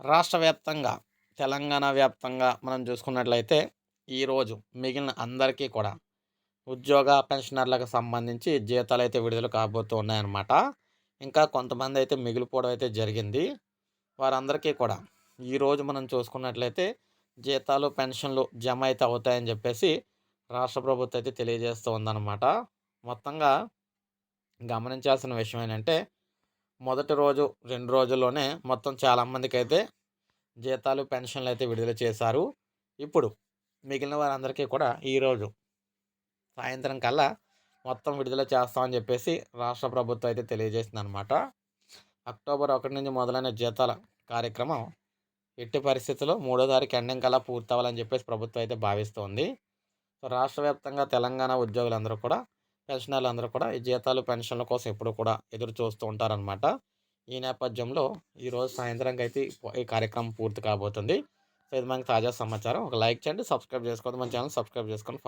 రాష్ట్ర వ్యాప్తంగా తెలంగాణ వ్యాప్తంగా మనం చూసుకున్నట్లయితే ఈరోజు మిగిలిన అందరికీ కూడా ఉద్యోగ పెన్షనర్లకు సంబంధించి జీతాలు అయితే విడుదల కాబోతూ ఉన్నాయన్నమాట ఇంకా కొంతమంది అయితే మిగిలిపోవడం అయితే జరిగింది. వారందరికీ కూడా ఈరోజు మనం చూసుకున్నట్లయితే జీతాలు పెన్షన్లు జమ అయితే అవుతాయని చెప్పేసి రాష్ట్ర ప్రభుత్వం అయితే తెలియజేస్తూ ఉందన్నమాట మొత్తంగా గమనించాల్సిన విషయం ఏంటంటే మొదటి రోజు రెండు రోజుల్లోనే మొత్తం చాలామందికి అయితే జీతాలు పెన్షన్లు అయితే విడుదల చేశారు. ఇప్పుడు మిగిలిన వారందరికీ కూడా ఈరోజు సాయంత్రం కల్లా మొత్తం విడుదల చేస్తామని చెప్పేసి రాష్ట్ర ప్రభుత్వం అయితే తెలియజేసింది అనమాట అక్టోబర్ ఒకటి నుంచి మొదలైన జీతాల కార్యక్రమం ఎట్టి పరిస్థితుల్లో మూడో తారీఖు ఎండింగ్ కల్లా పూర్తవ్వాలని చెప్పేసి ప్రభుత్వం అయితే భావిస్తోంది. సో రాష్ట్ర వ్యాప్తంగా తెలంగాణ ఉద్యోగులందరూ కూడా పెన్షనర్లు అందరూ కూడా ఈ జీతాలు పెన్షన్ల కోసం ఎప్పుడు కూడా ఎదురు చూస్తూ ఉంటారనమాట ఈ నేపథ్యంలో ఈరోజు సాయంత్రంకి అయితే ఈ కార్యక్రమం పూర్తి కాబోతుంది. సో ఇది మనకి తాజా సమాచారం. ఒక లైక్ చేయండి సబ్స్క్రైబ్ చేసుకోండి మన ఛానల్ సబ్స్క్రైబ్ చేసుకొని